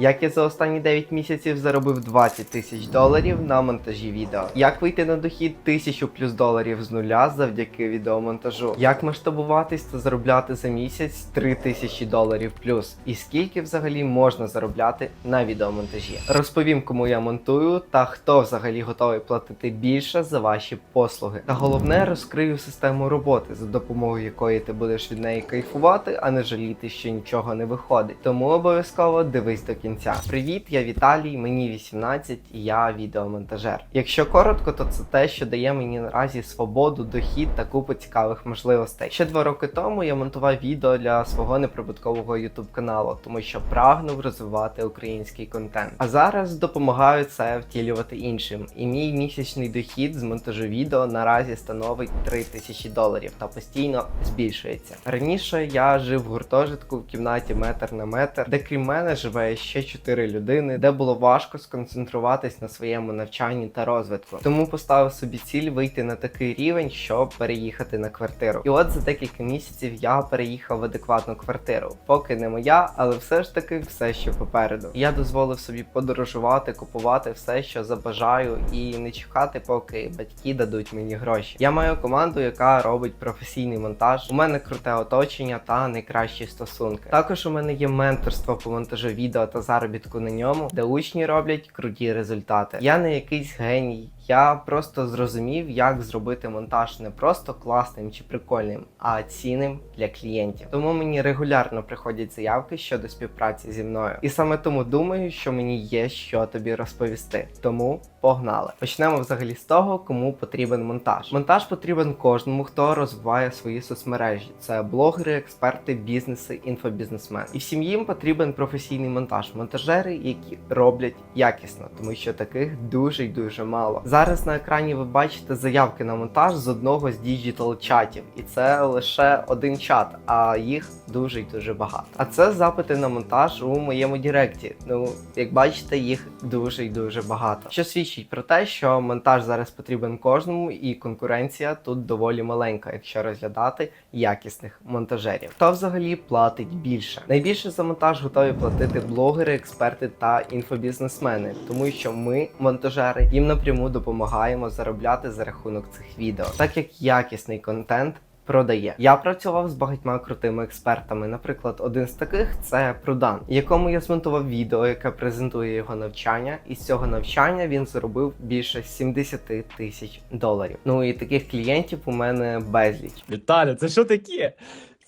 Як я за останні 9 місяців заробив 20 тисяч доларів на монтажі відео. Як вийти на дохід 1000 плюс доларів з нуля завдяки відеомонтажу? Як масштабуватись та заробляти за місяць 3000 доларів плюс? І скільки взагалі можна заробляти на відеомонтажі? Розповім, кому я монтую та хто взагалі готовий платити більше за ваші послуги. Та головне розкрию систему роботи, за допомогою якої ти будеш від неї кайфувати, а не жаліти, що нічого не виходить. Тому обов'язково дивись до кінця. Привіт, я Віталій, мені 18 і я відеомонтажер. Якщо коротко, то це те, що дає мені наразі свободу, дохід та купу цікавих можливостей. Ще два роки тому я монтував відео для свого неприбуткового YouTube каналу, тому що прагнув розвивати український контент. А зараз допомагаю це втілювати іншим. І мій місячний дохід з монтажу відео наразі становить 3000 доларів та постійно збільшується. Раніше я жив в гуртожитку в кімнаті метр на метр, де крім мене живе ще 4 людини, де було важко сконцентруватись на своєму навчанні та розвитку. Тому поставив собі ціль вийти на такий рівень, щоб переїхати на квартиру. І от за декілька місяців я переїхав в адекватну квартиру. Поки не моя, але все ж таки все ще попереду. Я дозволив собі подорожувати, купувати все, що забажаю, і не чекати, поки батьки дадуть мені гроші. Я маю команду, яка робить професійний монтаж. У мене круте оточення та найкращі стосунки. Також у мене є менторство по монтажу відео та заробітку на ньому, де учні роблять круті результати. Я не якийсь геній. Я просто зрозумів, як зробити монтаж не просто класним чи прикольним, а цінним для клієнтів. Тому мені регулярно приходять заявки щодо співпраці зі мною. І саме тому думаю, що мені є що тобі розповісти. Тому погнали. Почнемо взагалі з того, кому потрібен монтаж. Монтаж потрібен кожному, хто розвиває свої соцмережі. Це блогери, експерти, бізнеси, інфобізнесмени. І всім їм потрібен професійний монтаж. Монтажери, які роблять якісно, тому що таких дуже й дуже мало. Зараз на екрані ви бачите заявки на монтаж з одного з діджитал чатів, і це лише один чат, а їх дуже й дуже багато. А це запити на монтаж у моєму Діректі. Ну, як бачите, їх дуже й дуже багато. Що свідчить про те, що монтаж зараз потрібен кожному, і конкуренція тут доволі маленька, якщо розглядати якісних монтажерів. Хто взагалі платить більше? Найбільше за монтаж готові платити блогери, експерти та інфобізнесмени, тому що ми, монтажери, їм напряму допомагаємо заробляти за рахунок цих відео, так як якісний контент. Продає. Я працював з багатьма крутими експертами. Наприклад, один з таких це Прудан, якому я змонтував відео, яке презентує його навчання, і з цього навчання він заробив більше 70 тисяч доларів. Ну і таких клієнтів у мене безліч. Віталя, це що таке?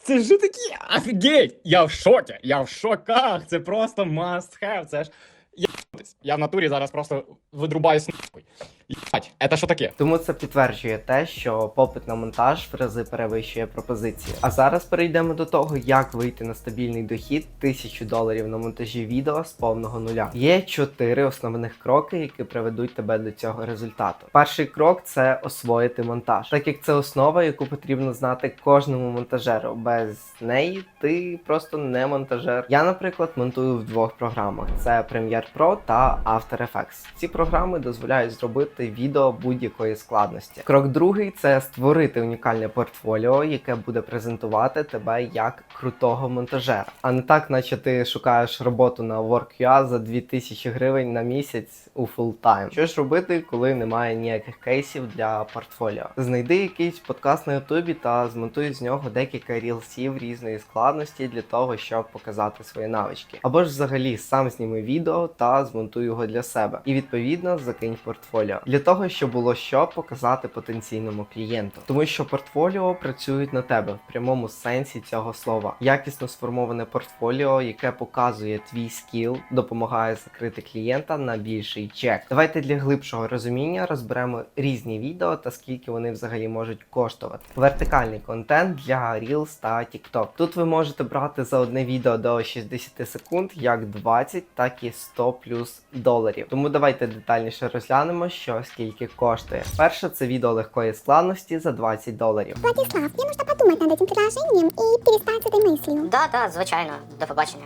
Це що таке? Офігеть! Я в шокі! Я в шоках! Це просто must have! Це ж. Я, я в натурі зараз просто видрубаюсь нахуй. Єбать, це що таке? Тому це підтверджує те, що попит на монтаж в рази перевищує пропозицію. А зараз перейдемо до того, як вийти на стабільний дохід 1000 доларів на монтажі відео з повного нуля. Є чотири основних кроки, які приведуть тебе до цього результату. Перший крок це освоїти монтаж, так як це основа, яку потрібно знати кожному монтажеру. Без неї ти просто не монтажер. Я, наприклад, монтую в двох програмах: це Premiere Pro та After Effects. Ці програми дозволяють зробити відео будь-якої складності. Крок другий це створити унікальне портфоліо, яке буде презентувати тебе як крутого монтажера, а не так, наче ти шукаєш роботу на Work.ua за 2000 гривень на місяць у фултайм. Що ж робити, коли немає ніяких кейсів для портфоліо? Знайди якийсь подкаст на Ютубі та змонтуй з нього декілька рілсів різної складності для того, щоб показати свої навички. Або ж взагалі сам зніми відео та змонтуй його для себе. І відповідно закинь портфоліо для того, щоб було що показати потенційному клієнту, тому що портфоліо працюють на тебе в прямому сенсі цього слова. Якісно сформоване портфоліо, яке показує твій скіл, допомагає закрити клієнта на більший чек. Давайте для глибшого розуміння розберемо різні відео та скільки вони взагалі можуть коштувати. Вертикальний контент для Reels та TikTok. Тут ви можете брати за одне відео до 60 секунд як 20, так і 100 плюс доларів. Тому давайте детальніше розглянемо, що скільки коштує. Перше це відео легкої складності за 20 доларів. Владислав, мне нужно подумать над этим предложением и перестать с этой мыслью. Да, да, звичайно, до побачення.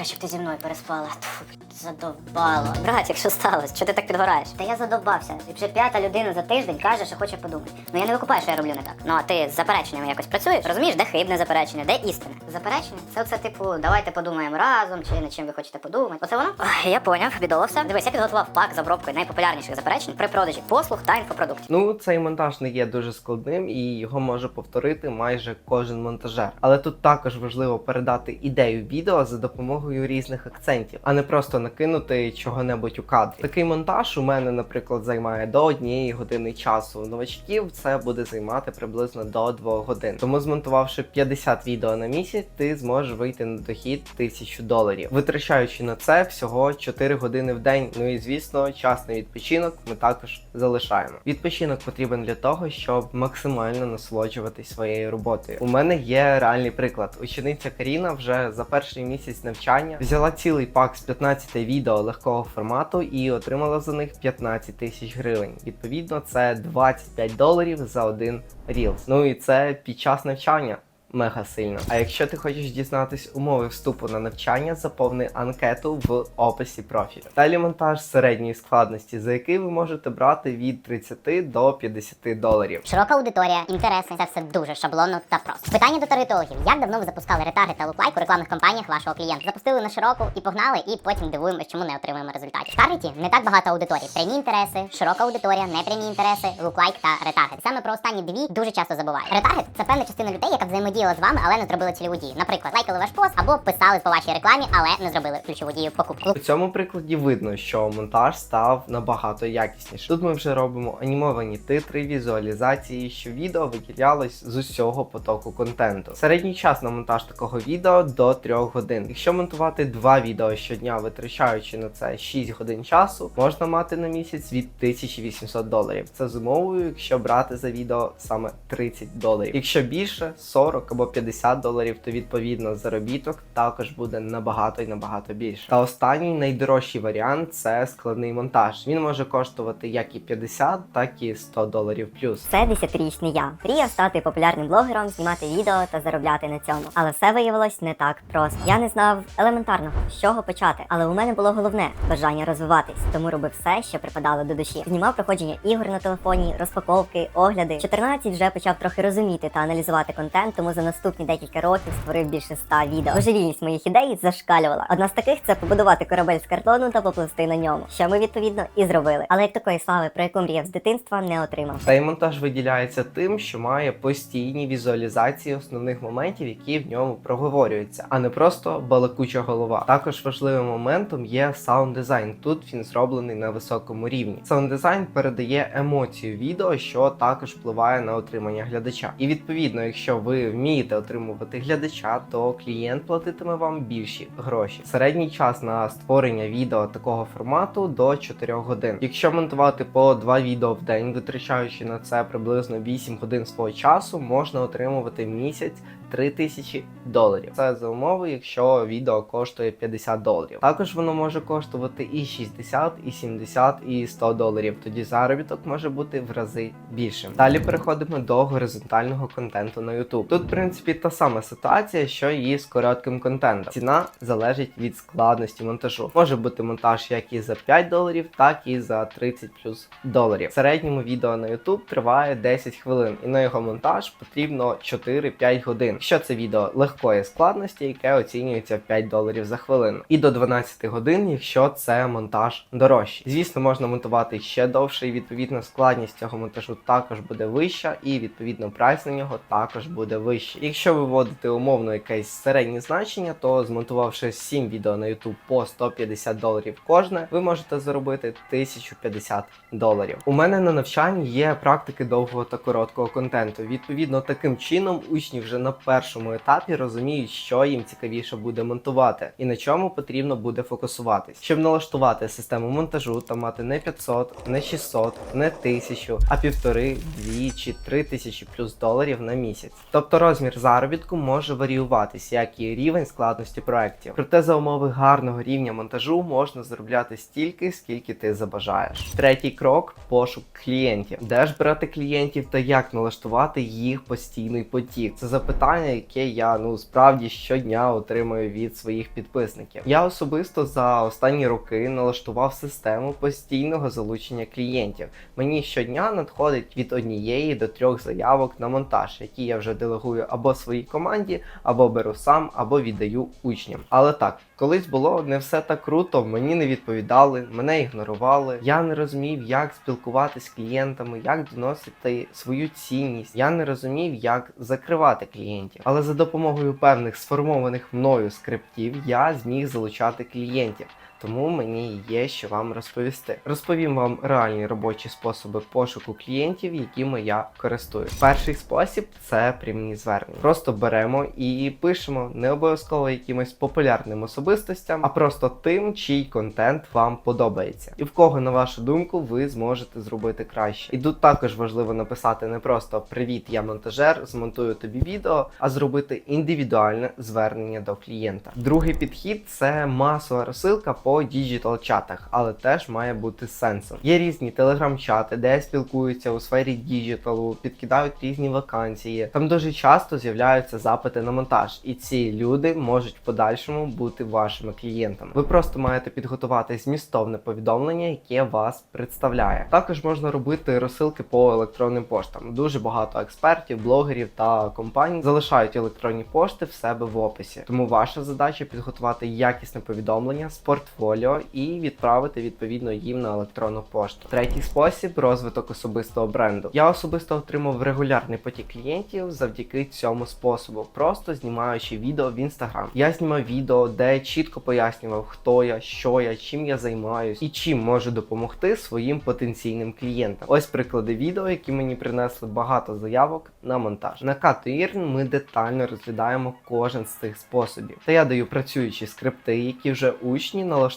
Краще б ти зі мною переспала. Тьфу, задовбало. Братик, що сталося? Чого ти так підгораєш? Та я задовбався. І вже п'ята людина за тиждень каже, що хоче подумати. Ну я не викупаю, що я роблю не так. Ну а ти з запереченнями якось працюєш? Розумієш, де хибне заперечення, де істина? Заперечення? Це оце типу, давайте подумаємо разом, чи над чим ви хочете подумати. Оце воно? Ой, я поняв, бідово все. Дивись, я підготував пак з обробкою найпопулярніших заперечень при продажі послуг та інфопродуктів. Ну, цей монтаж не є дуже складним і його може повторити майже кожен монтажер. Але тут також важливо передати ідею відео за допомогою різних акцентів, а не просто накинути чого-небудь у кадрі. Такий монтаж у мене, наприклад, займає до однієї години часу. Новачків це буде займати приблизно до 2 годин. Тому змонтувавши 50 відео на місяць, ти зможеш вийти на дохід 1000 доларів, витрачаючи на це всього 4 години в день. Ну і звісно, час на відпочинок ми також залишаємо. Відпочинок потрібен для того, щоб максимально насолоджуватись своєю роботою. У мене є реальний приклад. Учениця Каріна вже за перший місяць навчання взяла цілий пак з 15 відео легкого формату і отримала за них 15 тисяч гривень. Відповідно, це 25 доларів за один рілс. Ну і це під час навчання. Мега сильно. А якщо ти хочеш дізнатись умови вступу на навчання, заповни анкету в описі профілю. Далі монтаж середньої складності, за який ви можете брати від 30 до 50 доларів. Широка аудиторія, інтереси це все дуже шаблонно та просто. Питання до таргетологів: як давно ви запускали ретаргет та луклайк у рекламних кампаніях вашого клієнта? Запустили на широку і погнали, і потім дивуємось, чому не отримуємо результатів. Таргеті не так багато аудиторій. Прямі інтереси, широка аудиторія, непрямі інтереси, луклайк та ретаргет. Саме про останні дві дуже часто забувають. Ретаргет це певна частина людей, яка взаємодіяла з вами, але не зробила цільову дію. Наприклад, лайкали ваш пост або писали по вашій рекламі, але не зробили ключову дію покупку. У цьому прикладі видно, що монтаж став набагато якіснішим. Тут ми вже робимо анімовані титри, візуалізації, що відео виділялось з усього потоку контенту. Середній час на монтаж такого відео до 3 годин. Якщо монтувати два відео щодня, витрачаючи на це 6 годин часу, можна мати на місяць від 1800 доларів. Це з умовою, якщо брати за відео саме 30 доларів. Якщо більше 40 або 50 доларів, то відповідно заробіток також буде набагато і набагато більше. Та останній найдорожчий варіант це складний монтаж. Він може коштувати як і 50, так і 100 доларів плюс. Це десятирічний я. Мріяв стати популярним блогером, знімати відео та заробляти на цьому. Але все виявилось не так просто. Я не знав елементарного, з чого почати. Але у мене було головне бажання розвиватись, тому робив все, що припадало до душі. Знімав проходження ігор на телефоні, розпаковки, огляди. 14 вже почав трохи розуміти та аналізувати контент, тому за наступні декілька років створив більше 100 відео. Божевільність моїх ідей зашкалювала. Одна з таких це побудувати корабель з картону та поплисти на ньому, що ми відповідно і зробили. Але як такої слави, про яку мріяв з дитинства, не отримав. Цей монтаж виділяється тим, що має постійні візуалізації основних моментів, які в ньому проговорюються, а не просто балакуча голова. Також важливим моментом є саунд дизайн. Тут він зроблений на високому рівні. Саунд дизайн передає емоцію відео, що також впливає на отримання глядача. І відповідно, якщо ви вмієте отримувати глядача, то клієнт платитиме вам більші гроші. Середній час на створення відео такого формату до 4 годин. Якщо монтувати по 2 відео в день, витрачаючи на це приблизно 8 годин свого часу, можна отримувати в місяць 3000 доларів. Це за умови, якщо відео коштує 50 доларів. Також воно може коштувати і 60, і 70, і 100 доларів. Тоді заробіток може бути в рази більшим. Далі переходимо до горизонтального контенту на YouTube. Тут, в принципі, та сама ситуація, що і з коротким контентом. Ціна залежить від складності монтажу. Може бути монтаж як і за 5 доларів, так і за 30 плюс доларів. В середньому відео на YouTube триває 10 хвилин, і на його монтаж потрібно 4-5 годин. Якщо це відео легкої складності, яке оцінюється в 5 доларів за хвилину, і до 12 годин, якщо це монтаж дорожчий. Звісно, можна монтувати ще довше, і відповідно складність цього монтажу також буде вища, і відповідно прайс на нього також буде вищий. Якщо ви вводите умовно якесь середнє значення, то змонтувавши 7 відео на YouTube по 150 доларів кожне, ви можете заробити 1050 доларів. У мене на навчанні є практики довгого та короткого контенту. Відповідно, таким чином учні вже на першому етапі розуміють, що їм цікавіше буде монтувати і на чому потрібно буде фокусуватись, щоб налаштувати систему монтажу та мати не 500, не 600, не 1000, а півтори, дві чи три тисячі плюс доларів на місяць. Тобто Розмір заробітку може варіюватись, як і рівень складності проєктів. Проте за умови гарного рівня монтажу можна заробляти стільки, скільки ти забажаєш. Третій крок пошук клієнтів. Де ж брати клієнтів та як налаштувати їх постійний потік? Це запитання, яке я ну справді щодня отримую від своїх підписників. Я особисто за останні роки налаштував систему постійного залучення клієнтів. Мені щодня надходить від однієї до трьох заявок на монтаж, які я вже делегую або своїй команді, або беру сам, або віддаю учням. Але так, колись було не все так круто, мені не відповідали, мене ігнорували. Я не розумів, як спілкуватися з клієнтами, як доносити свою цінність. Я не розумів, як закривати клієнтів. Але за допомогою певних сформованих мною скриптів я зміг залучати клієнтів. Тому мені є що вам розповісти. Розповім вам реальні робочі способи пошуку клієнтів, якими я користуюсь. Перший спосіб це прямі звернення. Просто беремо і пишемо не обов'язково якимось популярним особистостям, а просто тим, чий контент вам подобається, і в кого, на вашу думку, ви зможете зробити краще. І тут також важливо написати не просто Привіт, я монтажер, змонтую тобі відео, а зробити індивідуальне звернення до клієнта. Другий підхід це масова розсилка по діджитал-чатах, але теж має бути з сенсом. Є різні телеграм-чати, де спілкуються у сфері діджиталу, підкидають різні вакансії. Там дуже часто з'являються запити на монтаж, і ці люди можуть в подальшому бути вашими клієнтами. Ви просто маєте підготувати змістовне повідомлення, яке вас представляє. Також можна робити розсилки по електронним поштам. Дуже багато експертів, блогерів та компаній залишають електронні пошти в себе в описі. Тому ваша задача підготувати якісне повідомлення з портфоліо і відправити відповідно їм на електронну пошту. Третій спосіб розвиток особистого бренду. Я особисто отримав регулярний потік клієнтів завдяки цьому способу, просто знімаючи відео в інстаграм. Я знімав відео, де чітко пояснював, хто я, що я, чим я займаюсь і чим можу допомогти своїм потенційним клієнтам. Ось приклади відео, які мені принесли багато заявок на монтаж. На Cut ми детально розглядаємо кожен з цих способів. Та я даю працюючі скрипти, які вже учні налаштовують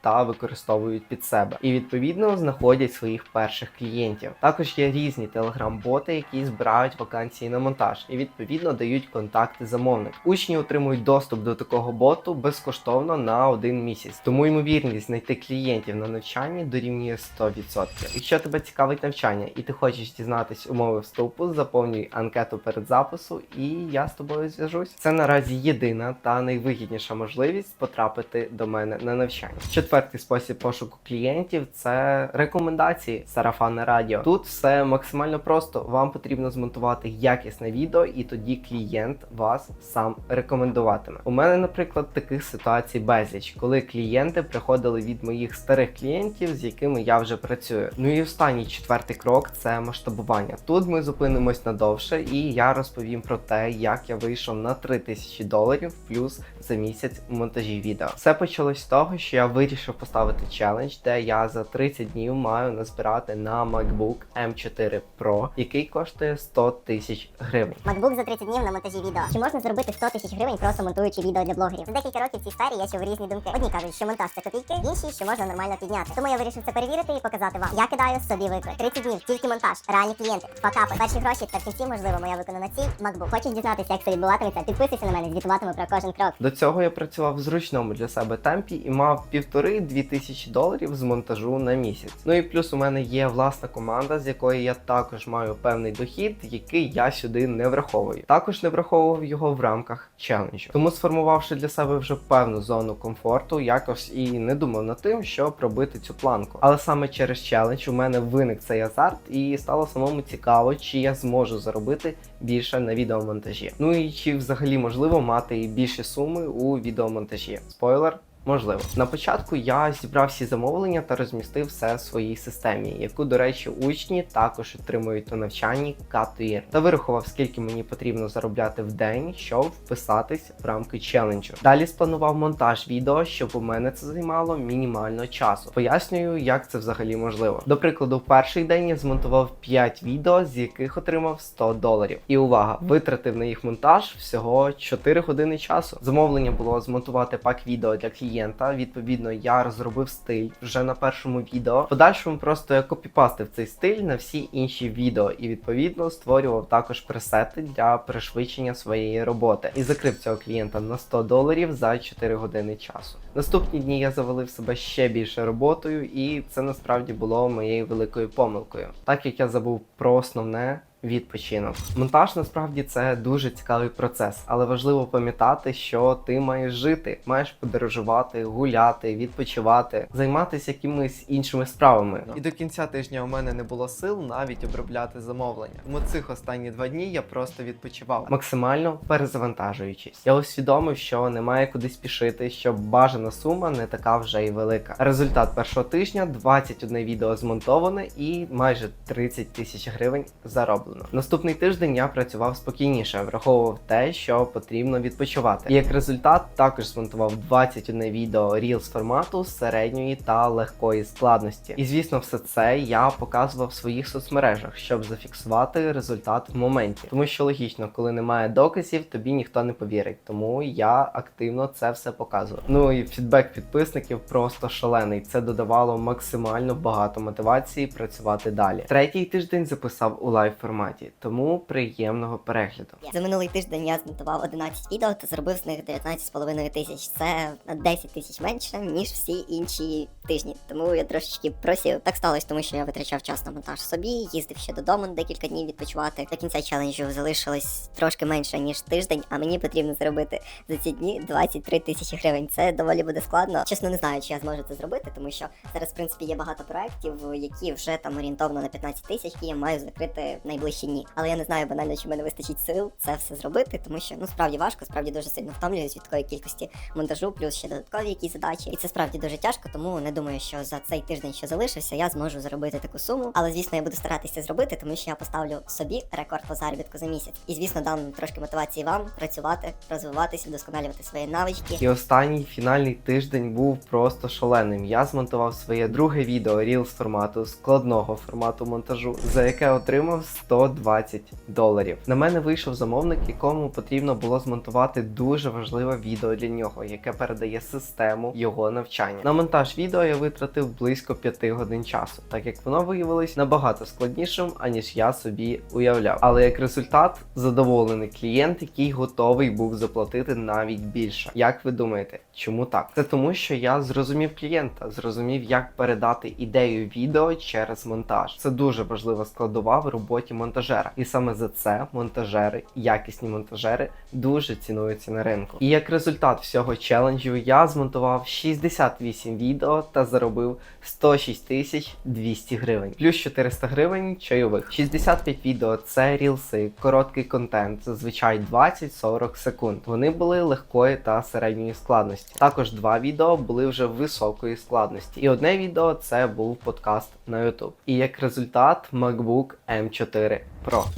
та використовують під себе, і відповідно знаходять своїх перших клієнтів. Також є різні телеграм-боти, які збирають вакансії на монтаж і відповідно дають контакти замовник. Учні отримують доступ до такого боту безкоштовно на один місяць. Тому ймовірність знайти клієнтів на навчанні дорівнює 100%. Якщо тебе цікавить навчання і ти хочеш дізнатись умови вступу, заповнюй анкету перед запису, і я з тобою зв'яжусь. Це наразі єдина та найвигідніша можливість потрапити до мене на навчання. Четвертий спосіб пошуку клієнтів це рекомендації сарафанне радіо. Тут все максимально просто. Вам потрібно змонтувати якісне відео, і тоді клієнт вас сам рекомендуватиме. У мене, наприклад, таких ситуацій безліч, коли клієнти приходили від моїх старих клієнтів, з якими я вже працюю. Ну і останній четвертий крок це масштабування. Тут ми зупинимось надовше, і я розповім про те, як я вийшов на 3000 доларів плюс за місяць монтажі відео. Все почалось з того, що я вирішив поставити челендж, де я за 30 днів маю назбирати на MacBook M4 Pro, який коштує 100 тисяч гривень. MacBook за 30 днів на монтажі відео. Чи можна заробити 100 тисяч гривень просто монтуючи відео для блогерів? За декілька років в цій сфері я чув різні думки. Одні кажуть, що монтаж це копійки, інші, що можна нормально підняти. Тому я вирішив це перевірити і показати вам. Я кидаю собі виклик. 30 днів, тільки монтаж, реальні клієнти, факапи, перші гроші та в кінці, можливо, моя виконана ціль MacBook. Хочеш дізнатися, як це відбуватиметься? Підписуйся на мене, звітуватиму про кожен крок. До цього я працював в зручному для себе темпі і мав півтори-дві тисячі доларів з монтажу на місяць. Ну і плюс у мене є власна команда, з якої я також маю певний дохід, який я сюди не враховую. Також не враховував його в рамках челенджу. Тому сформувавши для себе вже певну зону комфорту, якось і не думав над тим, щоб пробити цю планку. Але саме через челендж у мене виник цей азарт, і стало самому цікаво, чи я зможу заробити більше на відеомонтажі. Ну і чи взагалі можливо мати і більші суми у відеомонтажі. Спойлер. Можливо, на початку я зібрав всі замовлення та розмістив все в своїй системі, яку, до речі, учні також отримують на навчанні Cut та вирахував, скільки мені потрібно заробляти в день, щоб вписатись в рамки челенджу. Далі спланував монтаж відео, щоб у мене це займало мінімально часу. Пояснюю, як це взагалі можливо. До прикладу, в перший день я змонтував 5 відео, з яких отримав 100 доларів. І увага, витратив на їх монтаж всього 4 години часу. Замовлення було змонтувати пак відео для клієнтів клієнта. Відповідно, я розробив стиль вже на першому відео. Подальшому просто я копіпастив цей стиль на всі інші відео і відповідно створював також пресети для пришвидшення своєї роботи і закрив цього клієнта на 100 доларів за 4 години часу. Наступні дні я завалив себе ще більше роботою, і це насправді було моєю великою помилкою, так як я забув про основне. Відпочинок. Монтаж насправді це дуже цікавий процес, але важливо пам'ятати, що ти маєш жити, маєш подорожувати, гуляти, відпочивати, займатися якимись іншими справами. І до кінця тижня у мене не було сил навіть обробляти замовлення. Тому цих останні два дні я просто відпочивав, максимально перезавантажуючись. Я усвідомив, що немає куди спішити, що бажана сума не така вже й велика. Результат першого тижня 21 відео змонтоване і майже 30 тисяч гривень зароблено. Наступний тиждень я працював спокійніше, враховував те, що потрібно відпочивати. І як результат також змонтував 21 відео Reels формату середньої та легкої складності. І звісно, все це я показував в своїх соцмережах, щоб зафіксувати результат в моменті. Тому що логічно, коли немає доказів, тобі ніхто не повірить. Тому я активно це все показував. Ну і фідбек підписників просто шалений. Це додавало максимально багато мотивації працювати далі. Третій тиждень записав у лайв форматі, тому приємного перегляду. За минулий тиждень я змонтував 11 відео та заробив з них 19,5 тисяч. Це на 10 тисяч менше, ніж всі інші тижні. Тому я трошечки просів. Так сталося, тому що я витрачав час на монтаж собі, їздив ще додому декілька днів відпочивати. До кінця челенджу залишилось трошки менше, ніж тиждень, а мені потрібно заробити за ці дні 23 тисячі гривень. Це доволі буде складно. Чесно, не знаю, чи я зможу це зробити, тому що зараз, в принципі, є багато проєктів, які вже там орієнтовно на 15 тисяч, які я маю закрити найближчі дні. Але я не знаю банально, чи в мене вистачить сил це все зробити, тому що ну справді важко, справді дуже сильно втомлююсь від такої кількості монтажу, плюс ще додаткові якісь задачі. І це справді дуже тяжко, тому не думаю, що за цей тиждень, що залишився, я зможу заробити таку суму. Але звісно, я буду старатися зробити, тому що я поставлю собі рекорд по заробітку за місяць. І звісно, дам трошки мотивації вам працювати, розвиватися, вдосконалювати свої навички. І останній фінальний тиждень був просто шаленим. Я змонтував своє друге відео Reels формату складного формату монтажу, за яке отримав 120 доларів. На мене вийшов замовник, якому потрібно було змонтувати дуже важливе відео для нього, яке передає систему його навчання. На монтаж відео я витратив близько 5 годин часу, так як воно виявилось набагато складнішим, аніж я собі уявляв. Але як результат, задоволений клієнт, який готовий був заплатити навіть більше. Як ви думаєте, чому так? Це тому, що я зрозумів клієнта, зрозумів, як передати ідею відео через монтаж. Це дуже важлива складова в роботі монтажера. І саме за це монтажери, якісні монтажери, дуже цінуються на ринку. І як результат всього челенджу я змонтував 68 відео та заробив 106 тисяч 200 гривень, плюс 400 гривень чайових. 65 відео це рілси, короткий контент, зазвичай 20-40 секунд. Вони були легкої та середньої складності. Також два відео були вже високої складності. І одне відео це був подкаст на YouTube. І як результат MacBook M4 Pro.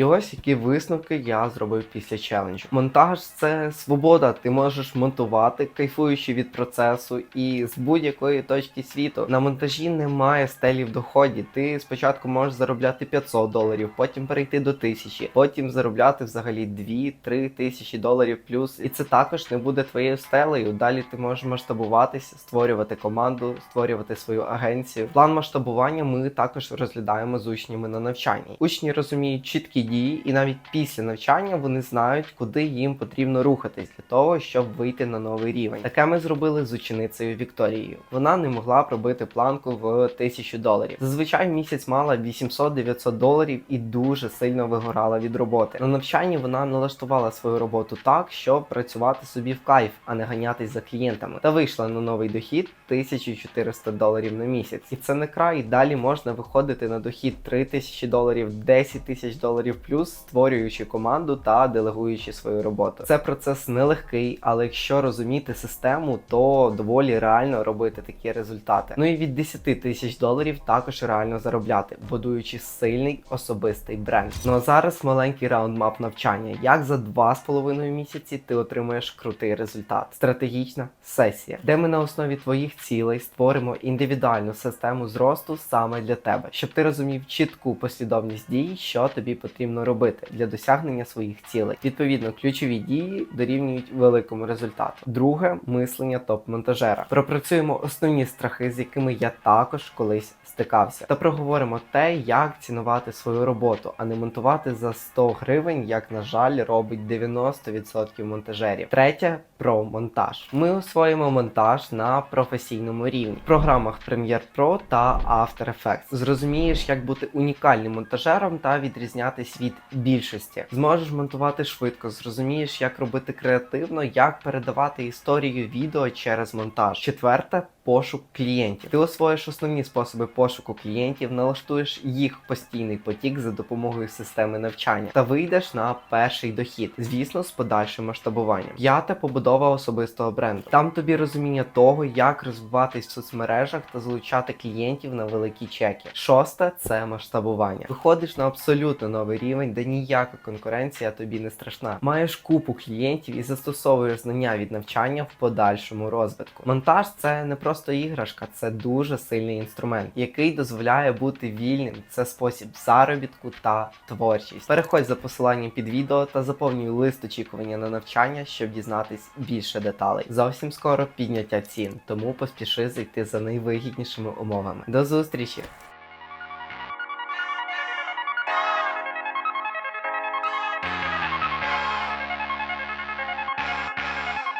І ось які висновки я зробив після челенджу. Монтаж це свобода. Ти можеш монтувати, кайфуючи від процесу і з будь-якої точки світу. На монтажі немає стелі в доході. Ти спочатку можеш заробляти 500 доларів, потім перейти до 1000, потім заробляти взагалі 2-3 тисячі доларів плюс. І це також не буде твоєю стелею. Далі ти можеш масштабуватися, створювати команду, створювати свою агенцію. План масштабування ми також розглядаємо з учнями на навчанні. Учні розуміють чіткі дії, і навіть після навчання вони знають, куди їм потрібно рухатись для того, щоб вийти на новий рівень. Таке ми зробили з ученицею Вікторією. Вона не могла пробити планку в 1000 доларів. Зазвичай місяць мала 800-900 доларів і дуже сильно вигорала від роботи. На навчанні вона налаштувала свою роботу так, щоб працювати собі в кайф, а не ганятись за клієнтами. Та вийшла на новий дохід 1400 доларів на місяць. І це не край. Далі можна виходити на дохід 3000 доларів, 10 тисяч доларів плюс, створюючи команду та делегуючи свою роботу. Це процес нелегкий, але якщо розуміти систему, то доволі реально робити такі результати. Ну і від 10 тисяч доларів також реально заробляти, будуючи сильний особистий бренд. Ну а зараз маленький раундмап навчання. Як за 2,5 місяці ти отримуєш крутий результат? Стратегічна сесія, де ми на основі твоїх цілей створимо індивідуальну систему зросту саме для тебе, щоб ти розумів чітку послідовність дій, що тобі потрібно робити для досягнення своїх цілей. Відповідно, ключові дії дорівнюють великому результату. Друге мислення топ-монтажера. Пропрацюємо основні страхи, з якими я також колись стикався, та проговоримо те, як цінувати свою роботу, а не монтувати за 100 гривень, як на жаль робить 90% монтажерів. Третє про монтаж. Ми освоїмо монтаж на професійному рівні в програмах Premiere Pro та After Effects. Зрозумієш, як бути унікальним монтажером та відрізнятись від більшості. Зможеш монтувати швидко, зрозумієш, як робити креативно, як передавати історію відео через монтаж. Четверте пошук клієнтів. Ти освоїш основні способи пошуку клієнтів, налаштуєш їх постійний потік за допомогою системи навчання та вийдеш на перший дохід, звісно, з подальшим масштабуванням. П'яте побудова особистого бренду. Там тобі розуміння того, як розвиватись в соцмережах та залучати клієнтів на великі чеки. Шосте це масштабування. Виходиш на абсолютно новий рівень, де ніяка конкуренція тобі не страшна. Маєш купу клієнтів і застосовуєш знання від навчання в подальшому розвитку. Монтаж це не просто іграшка, це дуже сильний інструмент, який дозволяє бути вільним. Це спосіб заробітку та творчість. Переходь за посиланням під відео та заповнюй лист очікування на навчання, щоб дізнатись більше деталей. Зовсім скоро підняття цін, тому поспіши зайти за найвигіднішими умовами. До зустрічі!